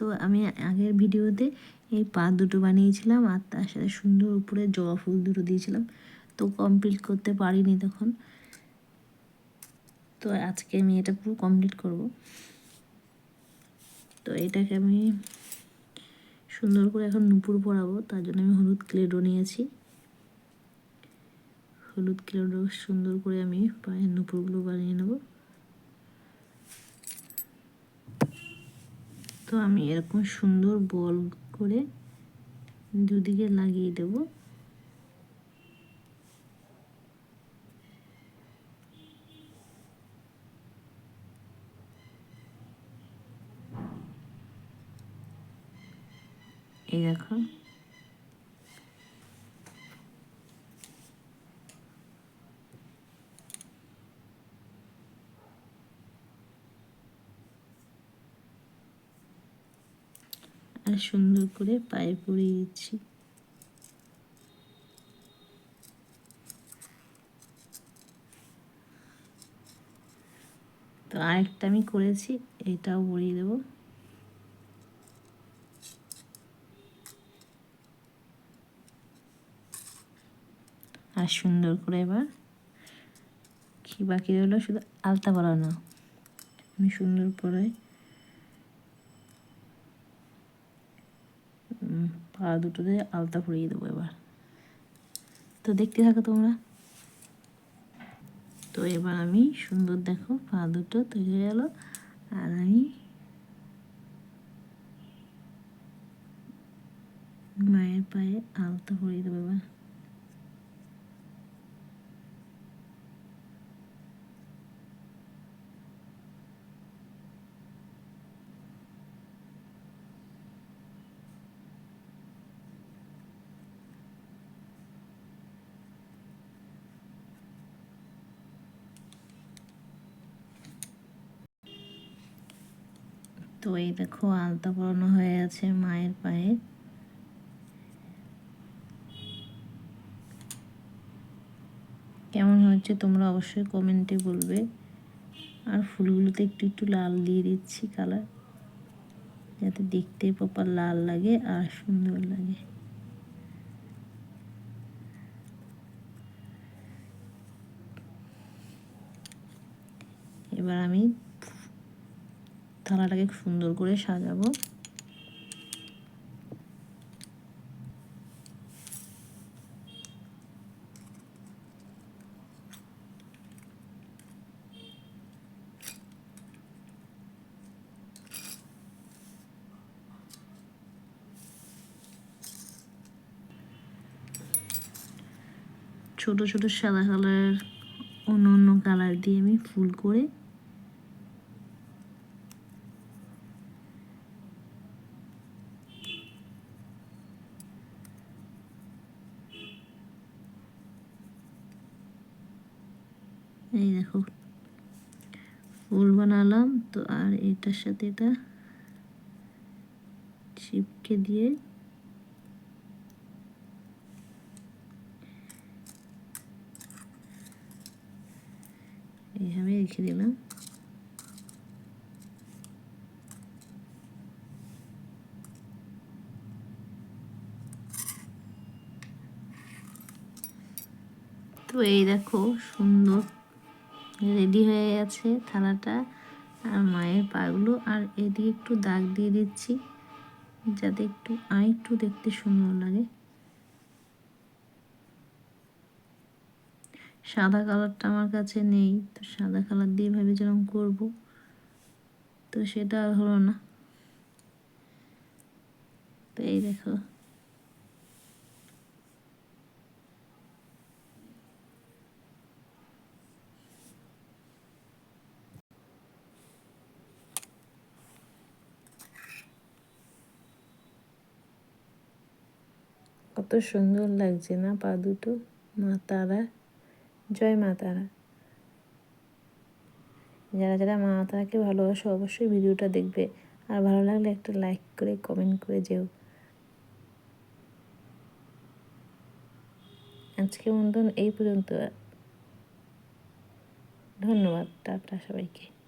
তো আমি আগের ভিডিওতে এই পা দুটো বানিয়েছিলাম আর তার সাথে সুন্দর উপরে জবা ফুল দুটো দিয়েছিলাম। তো কমপ্লিট করতে পারিনি তখন। তো আজকে আমি এটা পুরো কমপ্লিট করব। তো এটাকে আমি সুন্দর করে এখন নুপুর পরাবো। তার জন্য আমি হলুদ ক্লেডো নিয়েছি। হলুদ ক্লেডো সুন্দর করে আমি পায়ের নুপুরগুলো বানিয়ে নেব। তো আমি এরকম সুন্দর বল করে দুদিকে লাগিয়ে দেব। এই দেখো। আর সুন্দর করে পায়ে পরিয়ে দিচ্ছি। তো আরেকটা আমি করেছি, এটাও পরিয়ে দেবো। আর সুন্দর করে এবার কি বাকি রইল? শুধু আলতা পরানো আমি সুন্দর করে পা দুটোতে আলতা পরিয়ে দেবো এবার। তো দেখতে থাকো তোমরা। তো এবার আমি সুন্দর দেখো পা দুটো তৈরি হয়ে গেলো। আর আমি মায়ের পায়ে আলতা পরিয়ে দেবো এবার। তো এই দেখো আলতা পরানো হয়ে আছে মায়ের পায়ে। কেমন হয়েছে তোমরা অবশ্যই কমেন্টে বলবে। আর ফুলগুলোতে একটু একটু লাল দিয়ে দিচ্ছি কালার, যাতে দেখতে প্রপার লাল লাগে আর সুন্দর লাগে। এবার আমি থালাটাকে সুন্দর করে সাজাবো। ছোট ছোট সাদা কালার অন্য অন্য কালার দিয়ে আমি ফুল করে এই দেখো। ফুল বানালাম তো আর এটার সাথে এটা চিপকে দিয়ে এইভাবে রেখে দিলাম। তো এই দেখো, সুন্দর রেডি হয়ে গেছে থালাটা আর মায়ের পাগুলো। আর এদিকে একটু দাগ দিয়ে দিচ্ছি, যাতে একটু, আর একটু দেখতে সুন্দর লাগে। সাদা কালারটা আমার কাছে নেই, তো সাদা কালার দিয়ে ভেবেছিলাম করব, তো সেটা আর হলো না। তো এই দেখো কত সুন্দর লাগছে না পা দুটো মা তারা জয় মা তারা যারা যারা মা তারাকে ভালোবাসো অবশ্যই ভিডিওটা দেখবে। আর ভালো লাগলে একটা লাইক করে কমেন্ট করে যেও। আজকে মতন এই পর্যন্ত। ধন্যবাদ, টাটা সবাইকে।